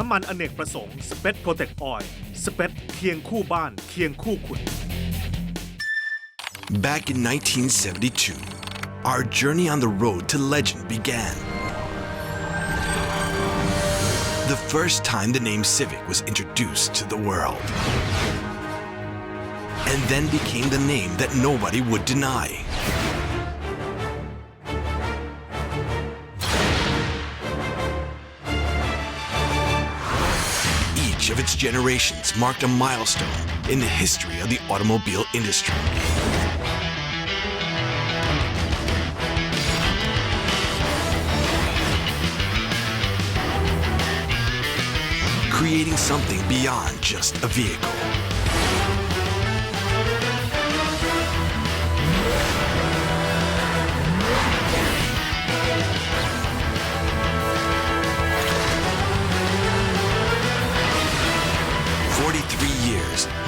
น้ำมันอเนกประสงค์สเปซโปรเทคออยล์สเปซเคียงคู่บ้านเคียงคู่คุณ Back in 1972, our journey on the road to legend began. The first time the name Civic was introduced to the world. And then became the name that nobody would deny. Of its generations marked a milestone in the history of the automobile industry. creating something beyond just a vehicle.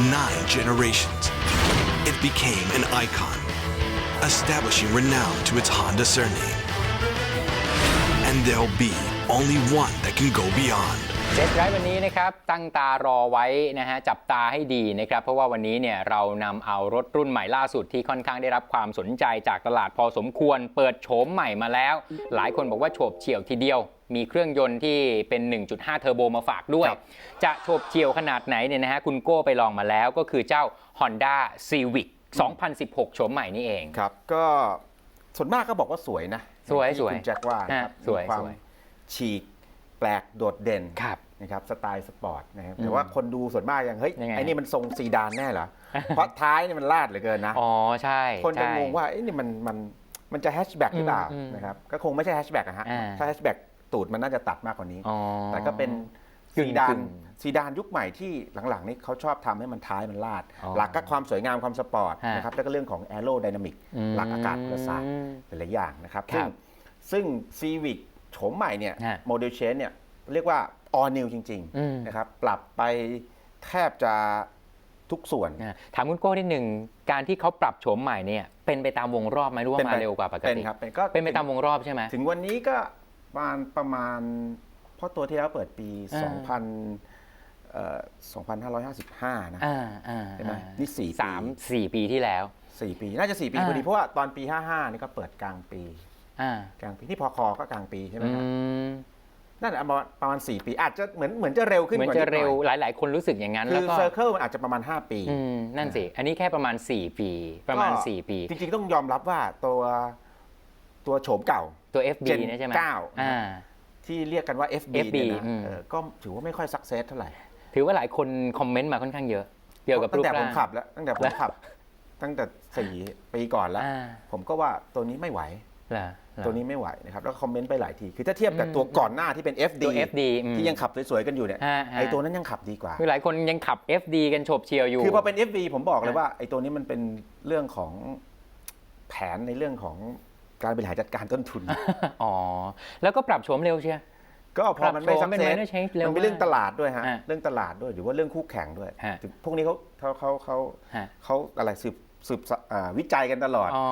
Nine generations. It became an icon, establishing renown to its Honda surname. And there'll be only one that can go beyond. เจ็ดไร้วันนี้นะครับตั้งตารอไว้นะฮะจับตาให้ดีนะครับ เพราะว่าวันนี้เนี่ยเรานำเอารถรุ่นใหม่ล่าสุดที่ค่อนข้างได้รับความสนใจจากตลาดพอสมควร เปิดโฉมใหม่มาแล้ว หลายคนบอกว่าโฉบเฉี่ยวทีเดียว มีเครื่องยนต์ที่เป็น 1.5 เทอร์โบมาฝากด้วย จะโฉบเฉี่ยวขนาดไหนเนี่ยนะฮะคุณโก้ไปลองมาแล้วก็คือเจ้า Honda Civic 2016 โฉมใหม่นี่เองครับ ก็ส่วนมากก็บอกว่าสวยนะสวยที่สวยคุณแจ็คว่านะครับฮะสวยมีความสวย ฉีกแปลกโดดเด่นครับ นะครับสไตล์สปอร์ตนะครับอืมแต่ว่าคนดูส่วนมากยังเฮ้ยยังไง ไอ้นี่มันทรงซีดานแน่เหรอ เพราะท้ายนี่มันลาดเหลือเกินนะ อ๋อ ใช่คนจะใช่ งงว่าไอ้นี่มันมันมันจะแฮชแบ็กหรือเปล่าอืมอืมนะครับก็คงไม่ใช่แฮชแบ็กอะฮะอ่า ถ้าแฮชแบ็กตูดมันน่าจะตัดมากกว่านี้ อ๋อ แต่ก็เป็นกึ่งซีดานกึ่งซีดานยุคใหม่ที่หลังๆ นี่เขาชอบทำให้มันท้ายมันลาด อ๋อหลักก็ความสวยงามความสปอร์ตฮะ นะครับแล้วก็เรื่องของแอโรไดนามิกอืม หลักอากาศประสาท หลายๆอย่างนะครับ ครัซึ่งบซึ่งซีวิกโฉมใหม่เนี่ยฮะ โมเดลเชนเนี่ย เรียกว่า all new จริงอืม ๆนะครับปรับไปแทบจะทุกส่วน นะถามคุณโก้นิดหนึ่งการที่เขาปรับโฉมใหม่เนี่ยเป็นไปตามวงรอบไหมหรือว่าเป็นมาไป เร็วกว่าปกเป็นติครับเป็นก็เป็นไปตามวงรอบใช่ไหม ถึงวันนี้ก็ประมาณประมาณเพราะตัวที่แล้วเปิดปี อ่า 2000เอ่อ2555 นะอ่าอ่าใช่ไหมอ่านี่สี่ปีสามสี่ปีที่แล้ว4ปี น่าจะ4ปีอ่า พอดีเพราะว่าตอนปี 55 นี่ก็เปิดกลางปี อ่ากลางปีที่พอคอก็กลางปีใช่ไหมอืครับม นั่นแหละประมาณประมาณ 4 ปี อาจจะเหมือนเหมือนจะเร็วขึ้นเหมือนกว่าจะนิดหเร็น่วอยหลาย ๆ คนรู้สึกอย่างนั้นคืแล้วอก็เซอร์เคิลมันอาจจะประมาณ 5 ปี อืมนั่นสิ อันนี้แค่ประมาณ 4 ปี ประมาณ ก็ 4 ปี จริงๆ ต้องยอมรับว่าตัวตัวโฉมเก่า ตัว FB Gen เนี่ยใช่ไหมเก้า อ่า ที่เรียกกันว่า FB FB เนี่ยอืนะมเออก็ถือว่าไม่ค่อยสักเซสเท่าไหร่ถือว่าหลายคนคอมเมนต์มาค่อนข้างเยอะเกี่ยวกับตั้รูงปแต่ผร่ามงขับแล้วตั้งแต่ผแล้มวขับ ตั้งแต่สี่ปีก่อนแล้ว อ่าผมก็ว่าตัวนี้ไม่ไหว เหรอเหรอ ตัวนี้ไม่ไหวนะครับแล้วคอมเมนต์ไปหลายทีคือถ้าเทียบกับตัวก่อนหน้าที่เป็น FD ตัว FD อืมที่ยังขับสวยๆกันอยู่เนี่ยฮะฮะไอตัวนั้นยังขับดีกว่า คือหลายคนยังขับ FD กันโฉบเฉียวอยู่ คือพอเป็น FD ผมบอกเลยฮะว่าไอตัวนี้มันเป็นเรื่องของแผนในเรื่องของการบริหารจัดการต้นทุน อ๋อ แล้วก็ปรับโฉมเร็วเชียวก็พอมันไม่ปรับสักโฉมเป็นเซส minor change เร็วมันเป็นเรื่องมากตลาดด้วยฮะฮะเรื่องตลาดด้วยหรือว่าเรื่องคู่แข่งด้วยฮะ ถึงพวกนี้เขาเขาเขาเขาฮะเขาอะไรสืบสืบอ่าวิจัยกันตลอด อ๋อ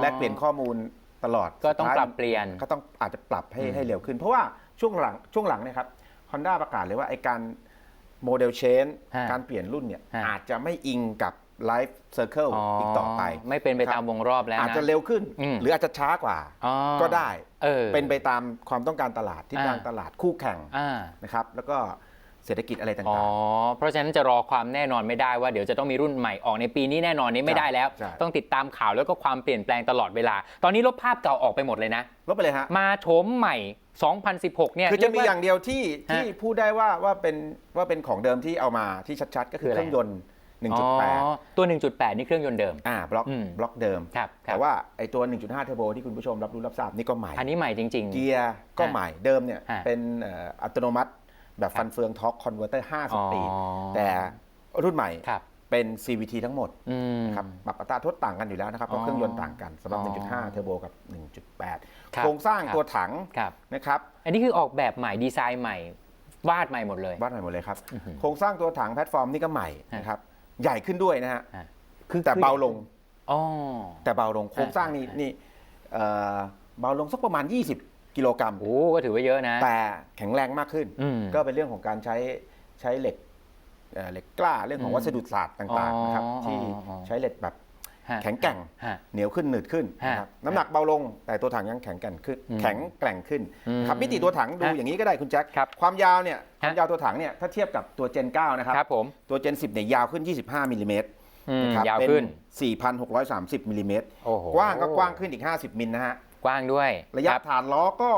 แลกเปลี่ยนข้อมูล ตลอดก็ต้องสุดท้ายปรับเปลี่ยน ก็ต้องอาจจะปรับให้ให้เร็วขึ้น เพราะว่าช่วงหลังช่วงหลังเนี่ยครับฮอนด้าประกาศเลยว่าไอการโมเดลเชนฮะการเปลี่ยนรุ่นเนี่ยฮะ อาจจะไม่อิงกับไลฟ์เซอร์เคิลอีกต่อไป ไม่เป็นไปตามวงรอบแล้วอาจนะ จะเร็วขึ้น อืม หรืออาจจะช้ากว่าอ๋อก็ได้ เออ เป็นไปตามความต้องการตลาดที่อ่า ทางตลาดคู่แข่งอ่า นะครับ แล้วก็ เศรษฐกิจอะไรอ๋อ ต่าง เพราะฉะนั้นจะรอความแน่นอนไม่ได้ว่าเดี๋ยวจะต้องมีรุ่นใหม่ออกในปีนี้แน่นอนนี้ไม่ได้แล้ว ใช่ ต้องติดตามข่าวแล้วก็ความเปลี่ยนแปลงตลอดเวลา ตอนนี้ลบภาพเก่าออกไปหมดเลยนะ ๆลบไปเลยฮะ มาโฉมใหม่ 2016 เนี่ยคือจะมีเรีกว่ อย่างเดียวที่ฮะที่พูดได้ว่าว่าเป็นว่าเป็นของเดิมที่เอามาที่ชัดๆ ก็คือคืออะไรเครื่องยนต์ อ๋อ1.8ตัว 1.8 นี่เครื่องยนต์เดิม อ่าบล็อกอืม บล็อกเดิม ครับครับแต่ว่าไอตัว 1.5 เทอร์โบที่คุณผู้ชมรับรู้รับทราบนี่ก็ใหม่ อันนี้ใหม่จริง เกียร์ก็ใหม่เดิมเนี่ยฮะเป็นเอ่ออัตโนมัติ แบบฟันเฟืองท็อกคอนเวอร์เตอร์อ๋อ5สปีดแต่รุ่นใหม่ครับเป็น CVT ทั้งหมดอืมนะครับปรับอัตราโทษต่างกันอยู่แล้วนะครับ เพราะอ๋อเครื่องยนต์ต่างกันสำหรับอ๋อ1.5 เทอร์โบกับครับ 1.8 โครงสร้างครับตัวถังครับนะครับ อันนี้คือออกแบบใหม่ดีไซน์ใหม่ วาดใหม่หมดเลยบ้านใหม่หมดเลยครับอื้อหือโครงสร้างตัวถังแพลตฟอร์มนี่ก็ใหม่นะครับ ใหญ่ขึ้นด้วยนะฮะฮะแต่เบาลงอ๋อแต่เบาลงโครงสร้างนี่อ่านี่เอ่อเบาลงสักประมาณ 20 กิโลกรัม โอ้ก็ถือว่าเยอะนะ แต่แข็งแรงมากขึ้น อืมก็เป็นเรื่องของการใช้ใช้เหล็กเอ่อเหล็กกล้าเรื่องของอืมวัสดุศาสตร์ต่างๆนะครับ อ๋อที่อ๋อ ใช้เหล็กแบบฮะแข็งแกร่ง ฮะ เหนียวขึ้นหนืดขึ้นฮะนะครับน้ำหนักเบาลง แต่ตัวถังยังแข็งแกร่งขึ้นอืมแข็งแกร่งขึ้นอืมครับมิติตัวถังดูฮะอย่างนี้ก็ได้คุณแจ็คครับความยาวเนี่ยคฮะวามยาวตัวถังเนี่ยถ้าเทียบกับตัว Gen 9นะครับครับผมตัว Gen 10เนี่ยยาวขึ้น 25มิลลิเมตรอืมนะครับยาวเป็นขึ้น 4,630มิลลิเมตรโอ้โห กว้างก็กว้างขึ้นอีก 50มิลนะฮะ กว้างด้วย ระยะคบฐานล้อก็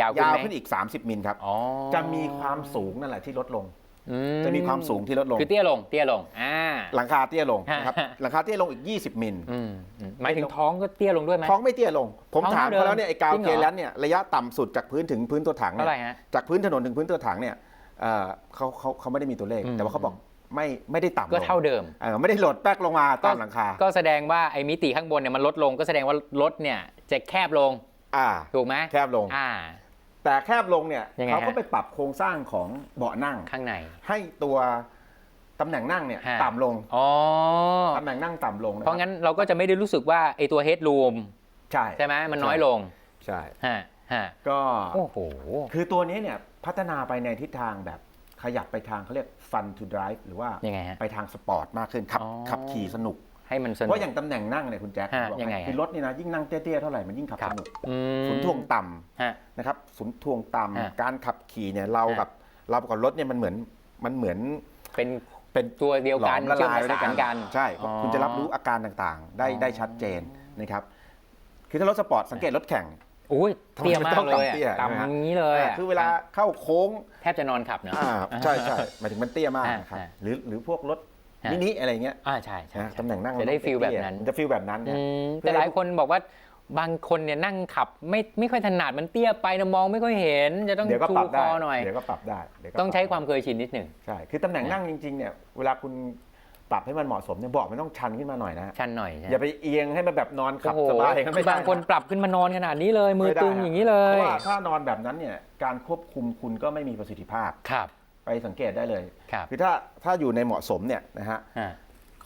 ยาวขึ้นยาวไหมขึ้นอีก 30 มิลครับ อ๋อจะมีความสูงนั่นแหละที่ลดลง อืจะมีความสูงที่ลดลง คือเตี้ยลงเตี้ยลงอ่า หลังคาเตี้ยลงนะครับ ฮะ หลังคาเตี้ยลงอีก 20 มิล อืมอืมหมายถึงท้องก็เตี้ยลงด้วยไหม ท้องไม่เตี้ยลง ผมท้องถามเท่าเดิมเขาแล้วเนี่ยไอ้กาวจริงเคเหรอ แลนเนี่ยระยะต่ำสุดจากพื้นถึงพื้นตัวถังเท่าไหร่เนี่ยฮะ จากพื้นถนนถึงพื้นตัวถังเนี่ยเอ่อเขาเขาเขาไม่ได้มีตัวเลข อืมแต่ว่าเขาบอก ไม่ไม่ได้ต่ำลงก็เท่าเดิมเออไม่ได้โหลดแป๊กลงมาตามหลังคา ก็แสดงว่าไอ้มิติข้างบนเนี่ยมันลดลง ก็แสดงว่ารถเนี่ยจะแคบลง อ่า ถูกไหมแคบลง อ่า แต่แคบลงเนี่ยยังไงเขาก็ฮะไปปรับโครงสร้างของเบาะนั่งข้างใน ให้ตัวตำแหน่งนั่งเนี่ยฮะต่ำลงอ๋อตำแหน่งนั่งต่ำลงนะเพราะงั้นเราก็จะไม่ได้รู้สึกว่าไอ้ตัวเฮดรูมใช่ใช่ไหมมันน้อยลง ใช่ฮะฮะก็โอ้โหคือตัวนี้เนี่ยพัฒนาไปในทิศทางแบบ ขยับไปทางเขาเรียก fun to drive หรือว่ายังไงฮะ ไปทางสปอร์ตมากขึ้นขับอ๋อ ขับขี่สนุก ให้มันสนุเพก ราะอย่างตำแหน่งนั่งเนี่ยคุณแจ็คฮะบอกยังไงให้ฮะ คือรถนี่นะยิ่งนั่งเตี้ยๆเท่าไหร่มันยิ่งขับครัสบนุกอืมศูนย์ถ่วงต่ำฮะนะครับศูนย์ถ่วงต่ฮะำการขับขี่เนี่ยเราฮะ กับเรากับรถเนี่ยมันเหมือนมันเหมือนเป็นเป็นตัวเดียวหลกัอนมละเชื่อมลายประไว้ด้วยสานกัน ใช่อ๋อคุณจะรับรู้อาการต่างๆ ได้อ๋อได้ชัดเจนนะครับคือถ้ารถสปอร์ตสังเกตรถแข่ง โอ้ยทำไมเตี้ยมันมากต้องเลยต่ำเตี้ยอะใช่ไหมฮะต่ำอย่างนี้เลยอ่าอะคือเวลาเข้าโค้งแทบจะนอนขับเนอะอ่าใช่ใช่หมายถึงมันเตี้ยมากอ่านะครับอ่าหรือหรือพวกรถฮะมินิอะไรเงี้ยอ่าใช่ใช่นะใช่ตำแหน่งนั่งจะได้มัฟีลเตี้ยแบบนั้นมัจะฟีลแบบนั้นอืนะมเพื่อแต่หลายคนบอกว่าบางคนเนี่ยนั่งขับไม่ไม่ค่อยถนัดมันเตี้ยไปนะมองไม่ค่อยเห็น จะต้องเดี๋ยวก็ชูปรับคได้อหน่อยเดี๋ยวก็ปรับได้เดี๋ยวก็ต้องใช้ปรับความเคยชินนิดหนึ่งใช่คือตำแหน่งนั่งจริงๆเนี่ยเวลาคุณ ปรับให้มันเหมาะสมเนี่ยเบอกมันต้องชันขึ้นมาหน่อยนะฮะชันหน่อยใช่ไหมอย่าไปเอียงให้มันแบบนอนขับโอ้โหสบายอย่างนั้นคืไม่อได้บางคนปรับขึ้นมานอนขนาดนี้เลย มือไได้ตึงอย่างนี้เลเพยราะว่าถ้านอนแบบนั้นเนี่ยการควบคุมคุณก็ไม่มีประสิทธิภาพครับ ไปสังเกตได้เลยครับคือถ้าถ้าอยู่ในเหมาะสมเนี่ยนะฮะอ่า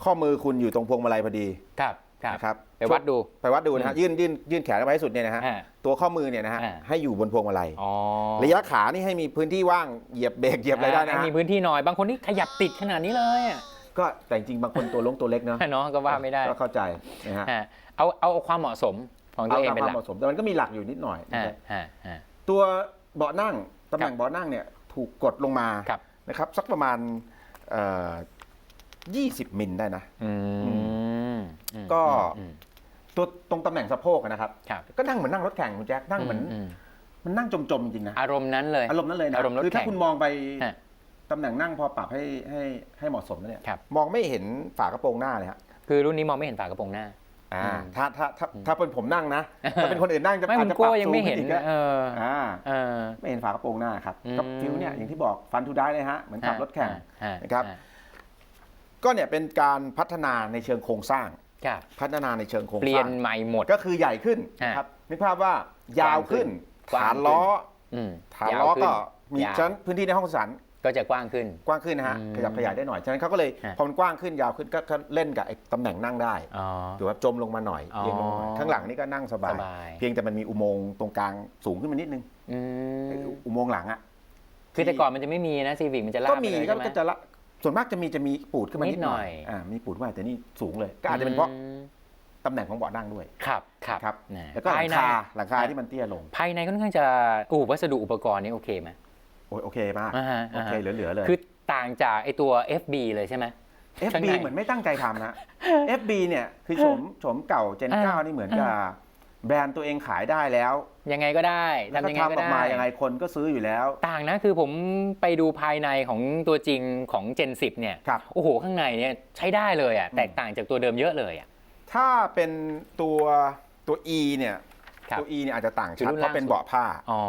ข้อมือคุณอยู่ตรงพวงมาลัยพอดีครับครับนะครับไปวัดดูไปวัดดูนะฮะยื่นยื่นยื่นแขนเอาไว้ให้สุดเนี่ยนะฮะอ่าตัวข้อมือเนี่ยนะฮะอ่าให้อยู่บนพวงมาลัยอ๋อระยะขานี่ให้มีพื้นที่ว่างเหยียบเบรกเหยียบอะไรได้นะให้ฮะมีพื้นที่หน่อยบางคนนี่ขยับติดขนาดนี้เลยอะ ก็แต่จริงๆบางคนตัวลงตัวเล็กเนาะเนาะก็ว่าไม่ได้ก็เข้าใจนะฮะฮะเอาเอาความเหมาะสมของตัวเอาเองตามเป็นควาหมลักเหมาะสมแต่มันก็มีหลักอยู่นิดหน่อยนะฮะครับฮะฮะตัวเบาะนั่งตำแหน่งเบาะนั่งเนี่ยถูกกดลงมาครับนะครับสักประมาณเอ่อ20มิลได้นะอืมอืมก็อืมตัวตรงตำแหน่งสะโพกอะนะครับครับ ก็นั่งเหมือนนั่งรถแข่งคุณแจ็คนั่งเหมือนอืมมันนั่งจมๆจริงนะอารมณ์นั้นเลยอารมณ์นั้นเลยนะอารมณ์รถคือถ้าแข่งคุณมองไปฮะ ตำแหน่งนั่งพอปรับให้ให้ให้เหมาะสมแล้วเนี่ยครับ มองไม่เห็นฝากระโปรงหน้าเลยฮะคือรุ่นนี้มองไม่เห็นฝากระโปรงหน้า อ่าอืม ถ้าถ้าถ้าถ้าเป็นผมนั่งนะถ้าเป็นคนอื่นนั่งจะไม่อาคุจณจะปโก้รับยังไม่เห็นซูขึ้อีกอะเอออ่าเออ ไม่เห็นฝากระโปรงหน้าครับอืมก็ฟิวเนี่ยอย่างที่บอกฟันทูได้เลยฮะเหมือนขับรถแข่งฮะนะครับฮะก็เนี่ยเป็นการพัฒนาในเชิงโครงสร้าง ครับพัฒนาในเชิงโครงเปสลี่ยร้านงใหม่หมด ก็คือใหญ่ขึ้นฮะนะครับนึกภาพว่ายาวขึ้นกว้างขึ้น ฐานล้อ อืมฐานล้อก็มียาว ชั้นพื้นที่ในห้องโดยสาร ก็จะกว้างขึ้น กว้างขึ้นนะฮะอืมขยับขยายได้หน่อย ฉะนั้นเขาก็เลยฮะ พอมันกว้างขึ้นยาวขึ้นก็ก็เล่นกับไอ้ตำแหน่งนั่งได้อ๋อหรือว่าจมลงมาหน่อยอ๋อเอียงลงมาหน่อยข้างหลังนี่ก็นั่งสบาย สบาย เพียงแต่มันมีอุโมงค์ตรงกลางสูงขึ้นมานิดนึงอืมไอ้อุโมงค์หลังอะ คือแต่ก่อนมันจะไม่มีนะซีวิกมันจะลาก็บไปมีเลยก็ใช่ไหม ก็จะละส่วนมากจะมีจะมีปูดขึ้นมานิดหน่อยนิดหน่อยอ่ามีปูดขึ้นมาแต่นี่สูงเลย ก็อาจจะเป็นเพราะอืมตำแหน่งของเบาะนั่งด้วย ครับครับครับนะแล้วก็หลัภายงใน คาหลังคาที่มันเตี้ยลง ภายในค่อนข้างจะอู้วัสดุอุปกรณ์นี่โอเคไหม โอ้ยโอเคมากอ่าฮะโอเคอ่าฮะเหลือๆเลย คือต่างจากไอตัว FB เลยใช่ไหม ข้าง FB ในเหมือนไม่ตั้งใจทำนะ FB เนี่ยคือโฉมโฉมเก่าเจนอ่า 9 นี่เหมือนกับแบรนด์ตัวเองขายได้แล้วยังไงก็ได้แล้วทำก็ยังไงทำก็ออกได้ มายังไงคนก็ซื้ออยู่แล้ว ต่างนะคือผมไปดูภายในของตัวจริงของ Gen 10 เนี่ย ครับ โอ้โห ข้างในเนี่ยใช้ได้เลยอะ แตกต่างจากตัวเดิมเยอะเลยอะ ถ้าเป็นตัวตัว E เนี่ย ครับตัว E เนี่ยอาจจะต่างคือชัดรุ่นเพราะเป็นล่างสุดเบาะผ้า อ๋อ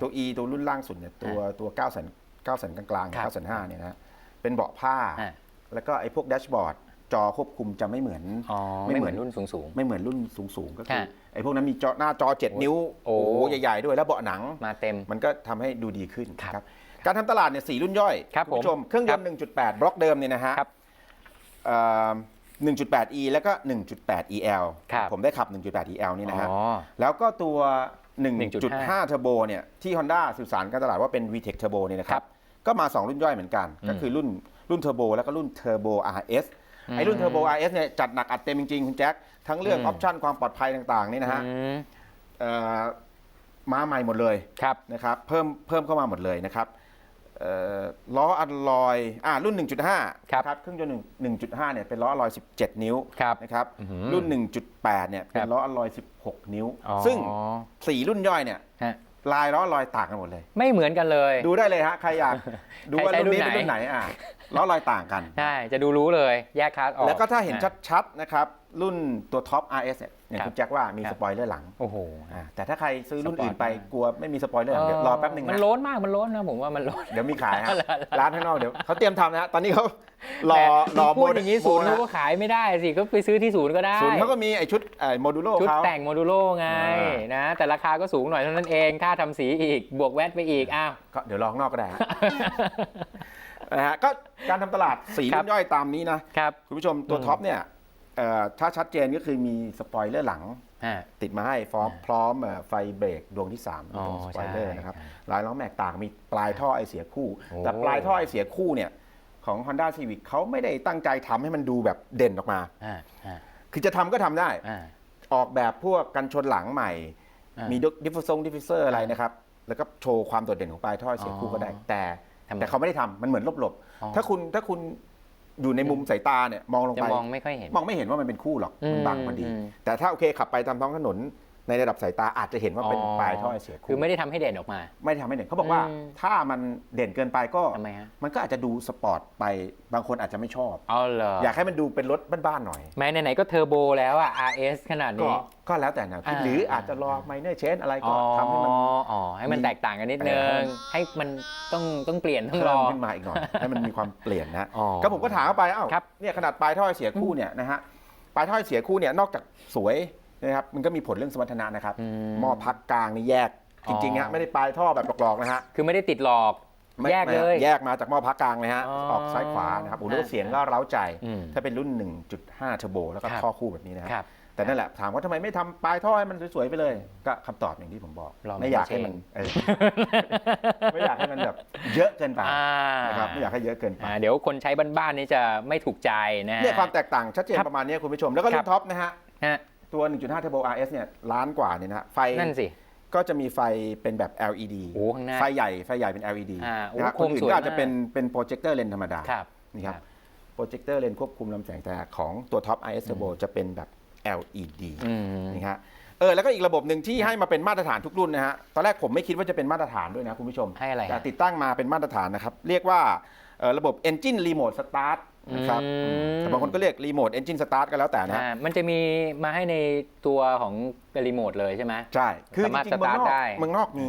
ตัว E ตัวรุ่นล่างสุดเนี่ยตัวตัว9สัน9สันกลางๆครับ9สัน5เนี่ยนะเป็นเบาะผ้าฮะแล้วก็ไอ้พวกแดชบอร์ดจอควบคุมจะไม่เหมือน อ๋อ ไม่ไม่เหเหมืมืออนนรุ่นสูง ไม่เหมือนรุ่นสูงๆ ก็คือฮะไอ้พวกนั้นมีจอหน้าจอ 7 นิ้วโอ้ โอ้โหใหญ่ ๆ ด้วยแล้วเบาะหนังๆมาเต็ม มันก็ทำให้ดูดีขึ้นครับครับการทำตลาดเนี่ยสี่รุ่นย่อยครับณผู้ชมเครื่องยนต์ 1.8 บล็อกเดิมเนี่ยนะฮะครับ เอ่อ 1.8e แล้วก็ 1.8 el ครับผมได้ขับ 1.8 el นี่นะฮะอ๋อ แล้วก็ตัว 1.5 Turbo เนี่ยที่ Honda สื่อสารการตลาดว่าเป็น VTEC Turbo เนี่ยนะคครัรับบก็มา 2 รุ่นย่อยเหมือนกัน ก็คือรุ่นรุ่น Turbo แล้วก็รุ่น Turbo RS ไอ้รุ่น Turbo RS เนี่ยจัดหนักอัดเต็มจริงๆ คุณแจ็คทั้งเรื่องออือมปชันความปลอดภัยต่างๆนี่นะฮะอืมเอ่อมาใหม่หมดเลย ครับ นะครับเพิ่มเพิ่มเข้ามาหมดเลยนะครับเอ่อ ล้ออัลลอยอ่ารุ่น 1.5ครับเครื่องยนต์1 1.5เนี่ยเป็นล้ออัลลอย 17 นิ้วครับนะครับอื้อหือรุ่น 1.8เนี่ยเป็ครันบล้ออัลลอย 16 นิ้วอ๋อซึ่ง4รุ่นย่อยเนี่ยฮะลายล้ออัลลอยต่างกันหมดเลย ไม่เหมือนกันเลย ดูได้เลยฮะใครอยากดูว่าใครใช้รุ่นนี้รุ่เป็นนไหนรุ่นไหนอะล้อลอยต่างกันใช่จะดูรู้เลยแยกคลาสออกแล้วก็ถ้าเห็นอะชัดๆนะครับรุ่นตัวท็อป RS เนี่ย อย่างครับคุณแจ็คว่ามีครับสปอยเลอร์หลังโอ้โหอ่าแต่ถ้าใครซื้อรุ่นอื่นไปสปอร์ตมากกลัวไม่มีสปอยเลอร์หลังเดี๋ยวรอแป๊บหนึ่งมันนะโล้นมากมันโล้นนะผมว่ามันโล้นเดี๋ยวมีขายฮะเหรอร้านข้างนอกเดี๋ยวเขาเตรียมทำนะฮะตอนนี้เขารอแหมรอพูดอย่างนี้ศูนย์โมเขาก็ขายไม่ได้สิก็ไปซื้อที่ศูนย์ก็ได้ศูนย์เขาก็มีไอชุดไอโมดูโลชุดเขาแต่งโมดูโลไงอ่านะแต่ราคาก็สูงหน่อยเท่านั้นเองค่าทำสีอีกบวกแวตไปอีกอ้าวก็เดี๋ยวลองนอกก็ได้ฮะนะฮะก็การทำตลาดสีครัรุ่บนย่อยตามนี้นะครับคุณผู้ชมตัวอืมท็อปเนี่ยเอ่อ ถ้าชัดเจนก็คือมีสปอยเลอร์หลัง ฮะ ติดมาให้พร้อมพร้อมเอ่อไฟเบรกดวงที่3อ๋อตรงสปอยเลอร์ใช่นะครับใช่ลายล้อแม็กต่างมีปลายท่อไอเสียคู่ โอ้ แต่ปลายท่อไอเสียคู่เนี่ยของ Honda Civic เขาไม่ได้ตั้งใจทำให้มันดูแบบเด่นออกมา อ่าอ่าคือจะทำก็ทำได้ อ่า ออกแบบพวกกันชนหลังใหม่ อ่ามีมีดิฟฟูซงดิฟฟูเซอร์อะไรนะครับ แล้วก็โชว์ความโดดเด่นของปลายท่อไอเสียคู่ก็ได้อ๋อแต่ทำไมแต่เขาไม่ได้ทำมันเหมือนลบอ๋อ ๆถ้าคุณถ้าคุณ อยู่ในมุมสายตาเนี่ยมองลงจะไปมองไม่ค่อยเห็น มองไม่เห็นว่ามันเป็นคู่หรอกมันอืมบังพอดี อืม แต่ถ้าโอเคขับไปตามท้องถนน ในระดับสายตาอาจจะเห็นว่าเป็นปลายท่อไอเสียคืคู่อไม่ได้ทำให้เด่นออกมา ไม่ได้ทำให้เด่นเขาบอกว่าอืมถ้ามันเด่นเกินไปก็ทำไมฮะ มันก็อาจจะดูสปอร์ตไปบางคนอาจจะไม่ชอบ เอาเหรออยากให้มันดูเป็นรถบ้านๆหน่อย แม้ไหนๆก็เทอร์โบแล้วอะ RS ขนาดก็นี้ ก็แล้วแต่แนวคิดอ่า หรืออาจจะรอไมเนอร์เชนอะไรอ๋ก็อทำให้มัน อ๋อให้มันมี แตกต่างกันนิดนึเอองให้มันต้องต้องเปลี่ยนต้องเพิ่รมอขึ้นมาอีกหน่อย ให้มันมีความเปลี่ยนนะอ๋อก็ผมก็ถามเข้าไปอ้าวครับ เนี่ยขนาดปลายท่อไอเสียคู่เนี่ยนะฮะปลายท่อไอเสียคู่เนี่ยนอกจากสวย นะครับมันก็มีผลเรื่องสมรรถนะนะครับอืม หม้อพักกลางนี่แยกจริงๆอ๋ฮะอไม่ได้ปลายท่อแบบหลอกๆนะฮะ คือไม่ได้ติดหลอก ไม่แยกเลย แยกมาจากหม้อพักกลางเลยฮะ อ๋อออกซ้ายขวานะครับโอ้โหแล้วก็อ่าเสียงก็เร้าใจ อืมถ้าเป็นรุ่น 1.5เทอร์โบแล้วก็ครับ ท่อคู่แบบนี้นะฮะครับแต่นั่นแหละ ถามว่าทำไมไม่ทำปลายท่อให้มันสวยๆไปเลย ก็คำตอบอย่างที่ผมบอกลองไม่อยากให้มันเออไม่อยากให้มันแบบเยอะเกินไปอ่านะครับไม่อยากให้เยอะเกินไป อ่าเดี๋ยวคนใช้บ้านๆนี่จะไม่ถูกใจนะฮะ เนี่ยความแตกต่างชัดเจนครับประมาณนี้คุณผู้ชม แล้วก็ครัรุ่บ นท็อปนะฮะ ฮะ ตัว 1.5 Turbo RS เนี่ยล้านกว่าเนี่ยนะฮะไฟนั่นสิ ก็จะมีไฟเป็นแบบ LED โอ้ข้างหน้า ไฟใหญ่ไฟใหญ่เป็น LED อ่าโอ้นะครับโคคมนอื่นสวยก็อาจจะมากเป็นเป็นโปรเจคเตอร์เลนส์ธรรมดาครับนี่ครับครับโปรเจคเตอร์เลนส์ควบคุมลำแสงแต่ของตัวท็อป IS Turbo จะเป็นแบบ LED อืม นี่ฮะเออแล้วก็อีกระบบหนึ่งที่ให้มาเป็นมาตรฐานทุกรุ่นนะฮะตอนแรกผมไม่คิดว่าจะเป็นมาตรฐานด้วยนะคุณผู้ชมให้อะไรฮะ แต่ติดตั้งมาเป็นมาตรฐานนะครับ เรียกว่าเอ่อระบบ Engine Remote Start นะครับอืมอืม แต่บางคนก็เรียก Remote Engine Start ก็แล้วแต่นะฮะอ่ามันจะมีมาให้ในตัวของรีโมทเลยใช่ไหม ใช่ คือจสามารถริงๆเมืองนอกสตาร์ทได้เมืองนอกมี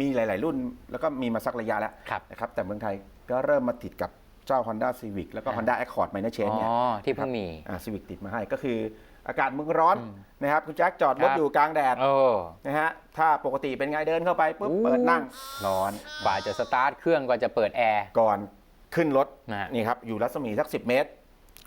มีหลาย ๆ รุ่น แล้วก็มีมาสักระยะแล้วครับ นะครับ แต่เมืองไทยก็เริ่มมาติดกับเจ้า Honda Civic แล้วก็อ่า Honda Accord Minor อ๋ Change เนี่ย อ ที่เพิ่งมี อ่า Civic ติดมาให้ก็คืออากาศเมืองร้อนนะครับ คุณแจ็คจอดรถครับ อยู่กลางแดดโอ้นะฮะถ้าปกติเป็นไงเดินเข้าไปปุ๊บอู้ เปิดนั่งร้อน กว่าจะสตาร์ทเครื่องกว่าจะเปิดแอร์ ก่อน ขึ้นรถนะฮะ นี่ครับอยู่รัศมีสัก 10 เมตร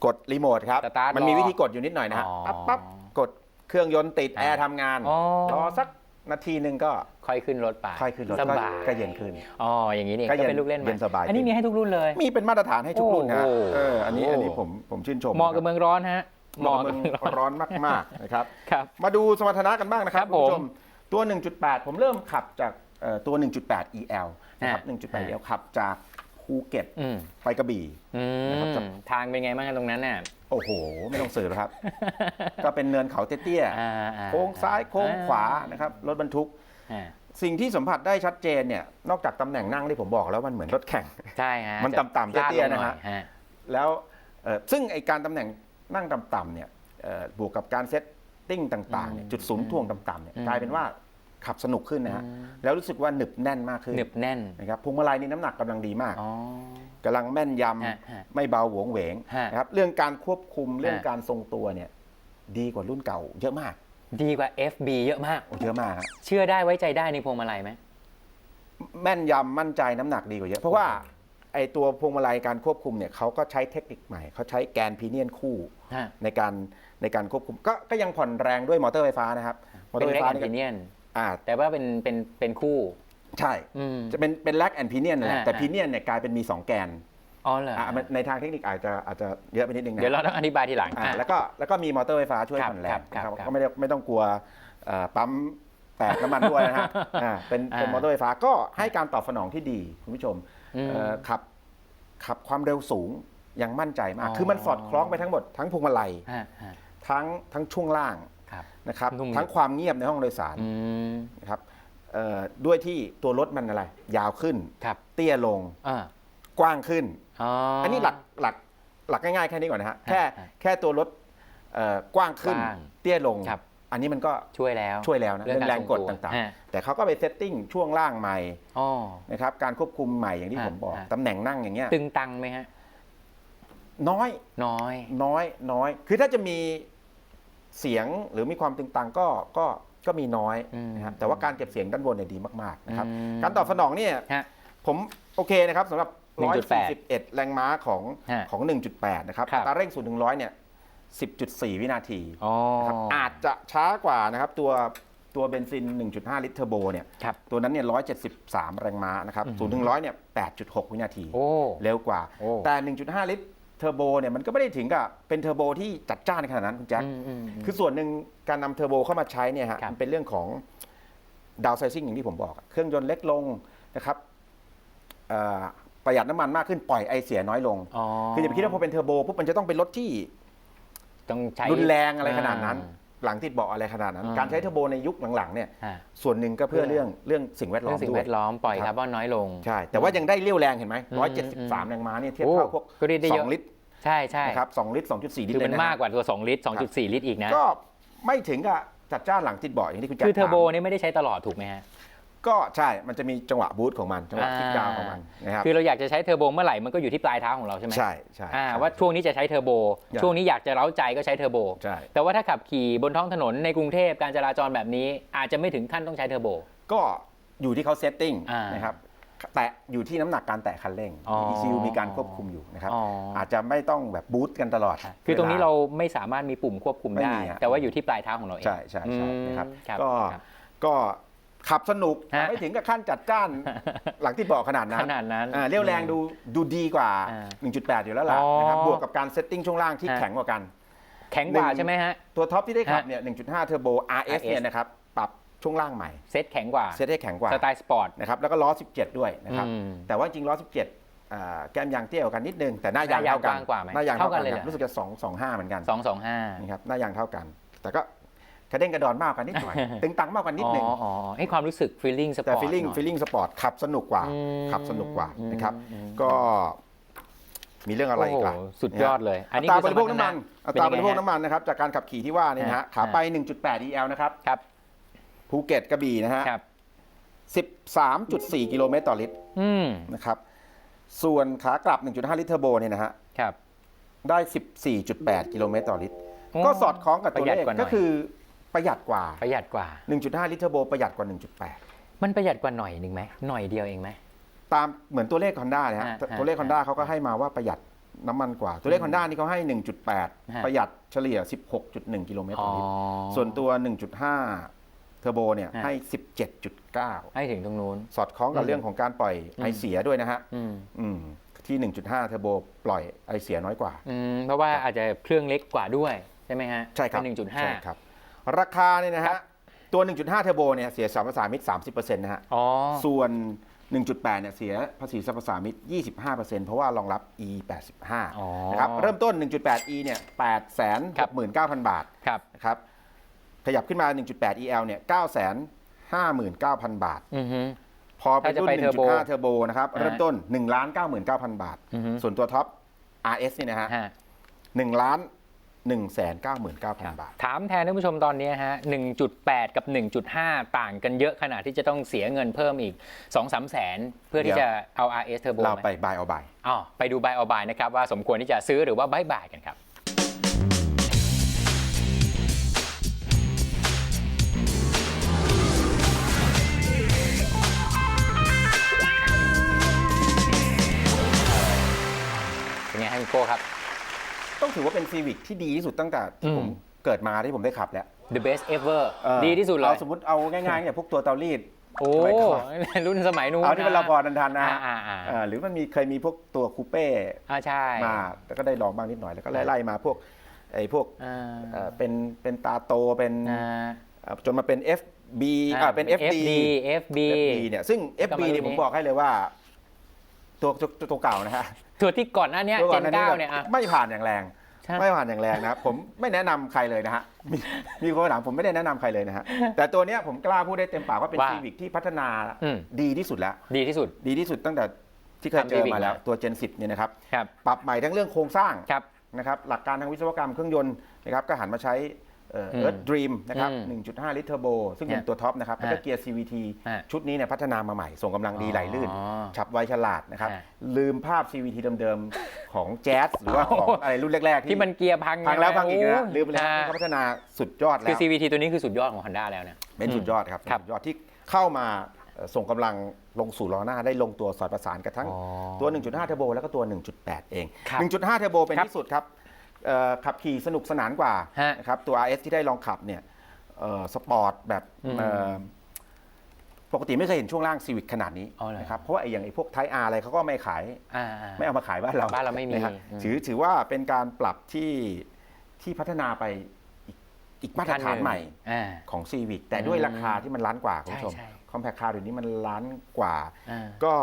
กดรีโมทครับ สตาร์ทมันมีรอวิธีกดอยู่นิดหน่อยนะฮะอ๋อปั๊บปั๊บกดเครื่องยนต์ติดอ่า แอร์ทำงานอ๋อรอสักนาทีหนึ่งก็ค่อยขึ้นรถไปค่อยขึ้นรถสก็บายก็เย็นขึ้น อ๋ออย่างนี้นี่ก็ก็เย็นเป็นลูกเล่นใหม่เย็นสบาย อันนี้ขึ้นมีให้ทุกรุ่นเลย มีเป็นมาตรฐานให้ทุกรุ่นนะโอ้โห เอออันนี้โอ้อันนี้ผมผมชื่นชมเหมาะกับเมืองร้อนฮะเหมาะกับเมืองร้อนมากๆนะครับ ครับ มาดูสมรรถนะกันบ้างนะครับครับคุณผู้ชผมมตัว 1.8 ผมเริ่มขับจากเอ่อตัว 1.8 EL นะครับ อ่า1.8 EL ขับจาก ภูเก็ตอืมไปกระบี่ อืนะครับมทางเป็นไงบ้างครับตรงนั้นน่ะโอ้โห ไม่ต้องสืบแล้วครับ ก็เป็นเนินเขาเตี้ยอ่าอ่าๆโค้งซ้ายโค้งขวานะครับรถบรรทุก อ่าสิ่งที่สัมผัสได้ชัดเจนเนี่ยนอกจากตำแหน่งนั่งที่ผมบอกแล้วมันเหมือนรถแข่ง ใช่ฮะมันจะต่ำๆพลาดเตี้ยๆลงหอนะฮะฮะแล้วเอ่อซึ่งไอการตำแหน่งนั่งต่ำๆเนี่ยเอ่อบวกกับการเซตติ้งต่างๆเนี่ยอืมจุดศูนย์ถ่วงต่ำๆเนี่ยอืม กลายเป็นว่า ขับสนุกขึ้นนะฮะอืมแล้วรู้สึกว่าหนึบแน่นมากขึ้นหนึบแน่นนะครับพวงมาลัยนี่น้ำหนักกำลังดีมาก อ๋อ กำลังแม่นยฮะฮะำไม่เบาหวงเหวงฮะนะครับเรื่องการควบคุมเรื่องฮะ การทรงตัวเนี่ยดีกว่ารุ่นเก่า เยอะมากดีกว่า FB เยอะมาก โอ้เยอะมากฮะเชื่อได้ไว้ใจได้ในพวงมาลัยไหม แม่นยำมั่นใจน้ำหนักดีกว่าเยอะ เพราะว่าไอตัวพวงมาลัยการควบคุมเนี่ยเขาก็ใช้เทคนิคใหม่เขาใช้แกนพีเนียนคู่ฮะ ในการในการควบคุมก็ก็ยังผ่อนแรงด้วยมอเตอร์ไฟฟ้านะครับมอเตเป็อนร์ไฟเล็กฟ้าแอนนี่ติก็เนียน อ่าแต่ว่าเป็นเป็นเป็นคู่ใช่ อืม จะเป็นเป็นแลกแอนพีเนียนแหละอ่าแต่อ่า พีเนียนเนี่ยกลายเป็นมี 2 แกนอ๋อเหรออ่ามันในทางเทคนิคอาจจะอาจจะเยอะไปนิดนึงนะ เดี๋ยวเราต้องอธิบายทีหลังอ่าอะ แล้วก็แล้วก็มีมอเตอร์ไฟฟ้าช่วยครับผ่อนแรงครับนะครับครับก็ไม่ได้ไม่ต้องกลัวเอ่อปั๊มแตกน้ำมันด้วยนะฮะ อ่าเป็นเป็นอ่ามอเตอร์ไฟฟ้าก็ให้การตอบสนองที่ดี คุณผู้ชมอืมเอ่อขับขับความเร็วสูงยังมั่นใจมาก อ๋อ คือมันสอดคล้องไปทั้งหมดทั้งพวงมาลัย ฮะฮะทั้งทั้งช่วงล่างครับ นะครับนุ่มทั้งความเงียบในห้องโดยสารอืมนะครับเอ่อด้วยที่ตัวรถมันอะไร ยาวขึ้นครับเตี้ยลงอ่ากว้างขึ้นอ๋ออัอันนี้หลักหลักหลักง่ายๆแค่นี้ก่อนนะฮะแค่ฮะแค่ตัวรถเอ่อกว้างขึ้นกว้างเตี้ยลงครับอันนี้มันก็ช่วยแล้วช่วยแล้วนะเรื่เรื่อองงการแรงกดทรงตัวต่างฮะๆแต่เขาก็ไปเซตติ้งช่วงล่างใหม่อ๋อนะครับการควบคุมใหม่อย่างที่ฮะผมบอกฮะตำแหน่งนั่งอย่างเงี้ยตึงตังไหมฮะน้อยน้อยน้อยน้อย คือถ้าจะมี เสียงหรือมีความตึงตังก็ก็ก็มีน้อยอืมนะครับแต่ว่าการเก็บเสียงด้านบนเนี่ยดีมากๆนะครับอืมการตอบสนองเนี่ยฮะผมโอเคนะครับสำหรับ1.8 141 แรงม้าของฮะของ 1.8 นะครับครับอัตราเร่ง0ถึง100เนี่ย 10.4 วินาทีอ๋อนะครับอาจจะช้ากว่านะครับตัวตัวเบนซิน 1.5 ลิตรเทอร์โบเนี่ยครับตัวนั้นเนี่ย 173 แรงม้านะครับ 0 ถึง 100 เนี่ย 8.6 วินาทีโอ้เร็วกว่าโอ้แต่ 1.5 ลิตร เทอร์โบเนี่ยมันก็ไม่ได้ถึงกับเป็นเทอร์โบที่จัดจ้านขนาดนั้นคุณแจ็คอืมอืมอืมคือส่วนหนึ่งการนำเทอร์โบเข้ามาใช้เนี่ยฮะครับ มันเป็นเรื่องของดาวไซซิ่งอย่างที่ผมบอกอะเครื่องยนต์เล็กลงนะครับเอ่อประหยัดน้ำมันมากขึ้นปล่อยไอเสียน้อยลงอ๋อคืออย่าไปคิดว่าพอเป็นเทอร์โบปุ๊บมันจะต้องเป็นรถที่ต้องใช้รุนแรงอะไรขนาดนั้น อ่ หลังติดเบาะอะไรขนาดนั้นอ่าการใช้เทอร์โบในยุคหลังๆเนี่ยอ่าส่วนหนึ่งก็เพื่อเพื่อเรื่องเรื่องสิ่งแวดล้เรื่ออมงสิ่งด้วแวย ดล้อมปล่อยครับ คาร์บอนน้อยลง ใช่ แต่ว่ายังได้เรี่ยวแรงเห็นไหมอืม ร้อยอืเจ็ดมสิบอืสามมแรงม้าเนี่ยเทียบโอ้เท่าพวกก็เรียกได้สเยออะงลิตรใช่ใช่นะครับสองลิตรสองจุดสี่ลิตคือรมันเลยะมากกว่าตัว 2 ลิตร 2.4 ลิตรอีกนะ ก็ไม่ถึงกับจัดจ้านหลังติดเบาะอย่างที่คุณแจ็คคือเทอร์โบถาม นี่ไม่ได้ใช้ตลอดถูกไหมฮะ ก็ใช่มันจะมีจังหวะบูทของมันจังหวะอ่าคลิกดาวน์ของมันนะครับคือเราอยากจะใช้เทอร์โบเมื่อไหร่มันก็อยู่ที่ปลายเท้าของเราใช่ไหมใช่ใช่อ่าใช่ว่าช่วงนี้จะใช้เทอร์โบใช่ช่วงนี้อยากจะเร้าใจก็ใช้เทอร์โบใช่แต่ว่าถ้าขับขี่บนท้องถนนในกรุงเทพการจราจรแบบนี้ อาจจะไม่ถึงขั้นต้องใช้เทอร์โบ ก็อยู่ที่เขาเซตติ้งอ่านนะครับแตะอยู่ที่น้ำหนักการแตะคันเร่งอ๋อ ECU มีการควบคุมอยู่นะครับอ๋อออาจจะไม่ต้องแบบบูทกันตลอด คือตรงนี้วลเราไม่สามารถมีปุ่มควบคุมไม่ได้มีฮะแต่ว่าอยู่ที่ปลายเท้าของเราเอง ใช่ใช่ใช่อืมนะครับครับก็ครับก็ ขับสนุกฮะไม่ถึงกับขั้นจัดจ้านหลังที่บอกขนาดนั้นขนาดนั้นอ่าเรี่ยวแรงดูดูดีกว่าอ่า1.8 อยู่แล้วล่ะอ๋อนะครับบวกกับการเซตติ้งช่วงล่างที่ฮะแข็งกว่ากัน แข็งกว่าหนึ่งใช่ไหมฮะ ตัวท็อปที่ได้ขับฮะเนี่ย 1.5 เทอร์โบ RS เนี่ยนะครับ ปรับช่วงล่างใหม่ เซตแข็งกว่า เซตให้แข็งกว่า สไตล์สปอร์ตนะครับ แล้วก็ล้อ 17 ด้วยนะครับอืมแต่ว่าจริงล้อ 17อ่าแก้มยางเตี้ยกว่ากันนิดนึง แต่หน้ายางหน้ายางเท่ากันกว้างกว่าไหมหน้ายางเท่าเท่ากักันนเลยคเหรรับอรู้สึกจะ2 25 เหมือนกัน225นี่ครับหน้ายางเท่ากัน แต่ก็ กระเด้งกระดอนมากกว่านิดหน่อย ตึงตังมากกว่านิดอ๋อนึงอ๋อให้ความรู้สึก feeling สปอแต่ร์ต feeling หน่อย feeling สปอร์ตขับสนุกกว่าอืมขับสนุกกว่าอืมนะครับอืมก็มีเรื่องอะไรอีกล่ะโอ้โหสุดยอดเลย อันอันี้ตราคืบริโภคน้ำมันสอัมรรถะตราบริโภคเป็น้ำมันนะครับ จากการขับขี่ที่ว่าเนี่ยนะฮะฮะขาไป 1.8 EL นะครับครับภูเก็ตกระบี่นะฮะครับ13.4 กิโลเมตรต่อลิตรอืมนะครับ ส่วนขากลับ 1.5 ลิตรเทอร์โบเนี่ยนะฮะครับได้ 14.8 กิโลเมตรต่อลิตรโอ้ก็สอดคล้องกับตัวประหยัเลดขกว่าหน่อยก็คือ ประหยัดกว่า ประหยัดกว่า 1.5 ลิตรเทอร์โบประหยัดกว่า 1.8 มันประหยัดกว่าหน่อยหนึ่งไหมหน่อยเดียวเองไหม ตามเหมือนตัวเลข Honda นะฮะฮะตัวเลขฮะ Honda เขาก็ให้มาว่าประหยัดน้ำมันกว่า ตัวเลข Honda นี่เขาให้ ฮะ 1.8 ประหยัดเฉลี่ย 16.1 กิโลเมตรอ๋ต่ออลิตรส่วนตัว 1.5 เทอร์โบเนี่ยฮะให้ 17.9 ให้ถึงตรงนู้น สอดคล้องกับอืมเรื่องของการปล่อยไอเสียด้วยนะฮะอืมอืมที่ 1.5 เทอร์โบปล่อยไอเสียน้อยกว่า อืมเพราะว่าอาจจะเครื่องเล็กกว่าด้วยใช่ไหมฮะใช่ครับเป็นหนึ่งจุดห้าใช่ครับ ราคาเนี่ยนะฮะตัว 1.5 เทอร์โบเนี่ยเสียสัมปทานมิตร30%นะฮะ อ๋อ ส่วน 1.8 เนี่ยเสียภาษีสรรพสามิต25%เพราะว่ารองรับ E 85 อ๋อนะครับเริ่มต้น 1.8 E เนี่ย8 6 9 0 0 0 บาทครับ นะครับ ขยับขึ้นมา 1.8 EL เนี่ย9 5 9 0 0 0 บาท อือฮึ พอเป็นรุ่นถ้าจะไปเทอร์โบ1.5 เทอร์โบนะครับ อ่าเริ่มต้น 1 9 9 9 0 0 0 บาท อือฮึ ส่วนตัวท็อป RS เนี่ยนะฮะฮะ1ล้าน1 9 9 9 0 0 0 บาท ถามแทนท่านผู้ชมตอนนี้ฮะ 1.8 กับ 1.5 ต่างกันเยอะขนาดที่จะต้องเสียเงินเพิ่มอีก 2-3 แสน เพื่อที่เดี๋จะยวเอา RS Turbo เราไหมไปบายเอาบายอ๋อไปดูบายเอาบายนะครับ ว่าสมควรที่จะซื้อหรือว่าบายบายกันครับเป็นไงให้คุณโก้ครับ ต้องถือว่าเป็นซีวิกที่ดีที่สุดตั้งแต่ที่ผมเกิดมาที่ผมได้ขับแล้ว the best ever เออดีที่สุดเลยเอาสมมติเอาง่ายๆเนี่ยพวกตัวเตารีด โอ้ สมัยก่อน รุ่นสมัยนู้นเอาที่มันนะเราพอทันๆนะฮะอ่าอ่าเออหรือมันมีเคยมีพวกตัวคูเป้ อ่าใช่มาแล้วก็ได้ลองบ้างนิดหน่อยแล้วก็ไล่ๆมาพวกไอ้พวกอ่าเอ่อเป็นเป็นตาโตเป็นอ่า เอ่อจนมาเป็น FB อ่าเป็น FD FD FB FB เนี่ยซึ่ง FB ก็มารุ่นนี้ เนี่ยผมบอกให้เลยว่า ตัวตัวตัวตัวเก่านะฮะ ตัวที่ก่อนหน้าเนี้ยตัวเจก่อนนหน้าเก้าแบบเนี่ยอะ ไม่ผ่านอย่างแรง ใช่ ไม่ผ่านอย่างแรงนะครับผมไม่แนะนำใครเลยนะฮะมีมีคนถามผมไม่ได้แนะนำใครเลยนะฮะแต่ตัวเนี้ยผมกล้าพูดได้เต็มปากว่าเป็นว่าซีวิกที่พัฒนาอืม ดีที่สุดแล้ว ดีที่สุด ดีที่สุดตั้งแต่ที่เคยทำเจอ Civic มาแล้วมาตัว Gen 10เนี่ยนะครับครับ ปรับใหม่ทั้งเรื่องโครงสร้างครับ นะครับหลักการทางวิศวกรรมเครื่องยนต์นะครับก็หันมาใช้ เอ่ออืม Earth Dream นะครับอืม1.5 ลิตรเทอร์โบ ซึ่งเป็นฮะตัวท็อปนะครับ แล้วก็ฮะเกียร์ CVT ฮะชุดนี้เนี่ยพัฒนามาใหม่ ส่งกำลังดีไหลลื่นอ๋อฉับไวฉลาดนะครับฮะลืมภาพ CVT เดิมๆ ของแจ๊สหรือว่าของอะไรรุ่นแรก ๆ ที่มันเกียร์พังพังแล้วพังอีกนะโลืมไปแล้วฮะนี่เขาพัฒนาสุดยอดคืแล้อว CVT ตัวนี้คือสุดยอดของ Honda แล้วนะ เป็นสุดยอดครับครับสุดยอดที่เข้ามาเอ่อส่งกำลังลงสู่ล้อหน้าได้ลงตัวสอดประสานกับทั้งอ๋อตัว 1.5 เทอร์โบแล้วก็ตัว 1.8 เองครับ1.5 เทอร์โบเป็นครับที่สุดครับเอ่อ ขับขี่สนุกสนานกว่าฮะ นะครับตัว RS ที่ได้ลองขับเนี่ยเอ่อสปอร์ตแบบอืมเอ่อปกติไม่เคยเห็นช่วงล่างซีวิ c ขนาดนี้อ๋อเหรอ นะครับเพราะว่าไอ้อย่างไอ้พวกไท R อะไรเขาก็ไม่ขายอ่า ไม่เอามาขายบ้านเราบ้านเราไม่มีะคบอืมถือถือว่าเป็นการปรับที่ที่พัฒนาไปอีกอีกมาตรฐานใหม่อ่า ของ Civic แต่ด้วยราคาที่มันล้านกว่าคุณผู้ชมใช่ใช่ คอมแพคคาร์เดี๋ยวนี้มันล้านกว่า อ่า ก็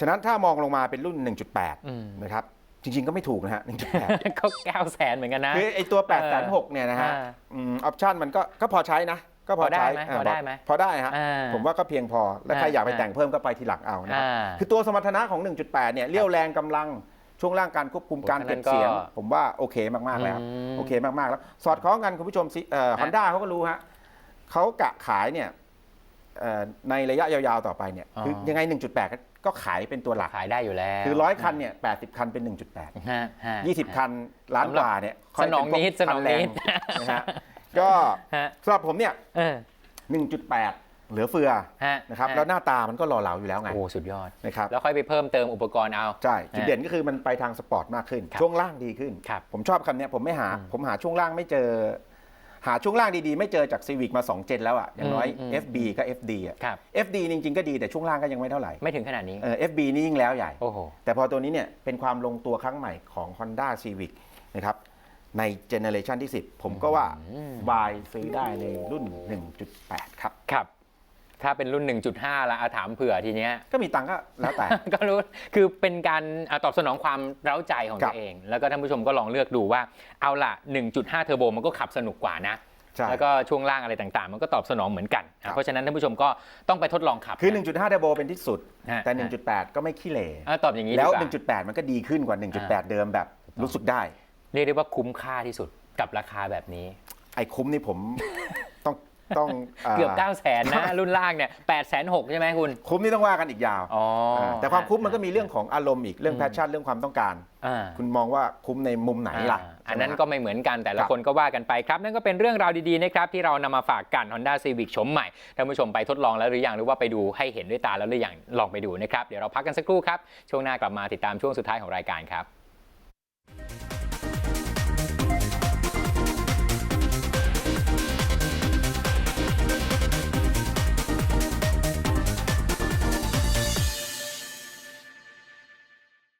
ฉะนั้นถ้ามองลงมาเป็นรุ่น อืม 1.8 นะครับ จริงๆก็ไม่ถูกนะฮะ1.8ก็เก้าแสนเหมือนกันนะ คือไอตัว8 6 0 0 0เนี่ยนะฮะอ่าออปชันมันก็ก็พอใช้นะ ก็พอใช้พอได้ไหมาพอได้ไหมพอได้ฮะอ่าผมว่าก็เพียงพอ แล้วใครอ่าอยากไปอ่าแต่งเพิ่มก็ไปทีหลังเอานะครับอ่าคือตัวสมรรถนะของ 1.8 เนี่ยเรี่ยวแรงกำลังช่วงล่างการควบคุมโอ้การฉะนั้เก็บนก็เสียง ผมว่าโอเคมากๆแล้วอืมโอเคมากๆแล้ว สอดคล้องกันคุณผู้ชมซิฮอนด้าเขาก็รู้ฮะเขากะขายเนี่ยเอ่อในระยะยาวๆต่อไปเนี่ยคือยังไง 1.8 ก็ก็ขายเป็นตัวหลัก ขายได้อยู่แล้วคือร้อยคันเนี่ย80คันเป็น1.8ฮะฮะ20คันล้านกว่าเนี่ยค่ยสนองเป็พวกนิดสนองนิดคัแรงนะฮะก็ฮะสำหรับผมเนี่ยเออ1.8เหลือเฟือฮะนะครับฮะแล้วหน้าตามันก็หล่อเหลาอยู่แล้วไงโอ้สุดยอดนะครับแล้วค่อยไปเพิ่มเติมอุปกรณ์เอา ใช่ จุดฮะเด่นก็คือมันไปทางสปอร์ตมากขึ้นครับช่วงล่างดีขึ้นครับผมชอบคำเนี้ยผมไม่หา ผมหาช่วงล่างไม่เจอ หาช่วงล่างดีๆ ไม่เจอจากซีวิกมา 2 เจนแล้วอะอย่างน้อย อืม FB ก็ FD อะครับ FD จริงๆก็ดีแต่ช่วงล่างก็ยังไม่เท่าไหร่ไม่ถึงขนาดนี้ เออ FB นี่ยิ่งแล้วใหญ่ โอ้โห แต่พอตัวนี้เนี่ยเป็นความลงตัวครั้งใหม่ของ Honda Civic นะครับในเจเนเรชันที่ 10 ผมก็ว่าอืม บายซื้อได้ในรุ่น 1.8 ครับ ครับ ถ้าเป็นรุ่น 1.5 ละอาถามเผื่อทีเนี้ย ก็มีตังค์ก็แล้วแต่ ก็รู้ คือเป็นการอะตอบสนองความเร้าใจของครัตับวเอง แล้วก็ท่านผู้ชมก็ลองเลือกดูว่า เอาล่ะ1.5 เทอร์โบมันก็ขับสนุกกว่านะใช่แล้วก็ช่วงล่างอะไรต่างๆ มันก็ตอบสนองเหมือนกันครับเพราะฉะนั้นท่านผู้ชมก็ต้องไปทดลองขับ คือนะ1.5 เทอร์โบเป็นที่สุดฮะแต่ 1.8 ก็ไม่ขี้เหร่อะตอบอย่างนี้แล้วดีกา1.8 มันก็ดีขึ้นกว่า 1.8 เดิมแบบรู้สึกได้ เรียกได้ว่าคุ้มค่าที่สุดกับราคาแบบนี้ ไอ้คุ้มนี่ผม ต้องต้องเกือบ9 0 0แสนนะรุ่นล่างเนี่ย8 6 0 0ใช่ไหมคุณ คุ้มนี่ต้องว่ากันอีกยาวอ๋อาแต่ความคุ้มมันก็มีเรื่องของอารมณ์อีกเรื่องแพชชั่นเรื่องความต้องการอ่าคุณมองว่าคุ้มในมุมไหนล่ะอ่าอันนั้นก็ไม่เหมือนกันแต่ละครับคนก็ว่ากันไปครับ นั่นก็เป็นเรื่องราวดีๆนะครับที่เรานำมาฝากกัน Honda Civic ชมใหม่ท่านผู้ชมไปทดลองแล้วหรือยังหรือว่าไปดูให้เห็นด้วยตาแล้วหรือยังลองไปดูนะครับเดี๋ยวเราพักกันสักครู่ครับช่วงหน้ากลับมาติดตามช่วงสุดท้ายของรายการครับ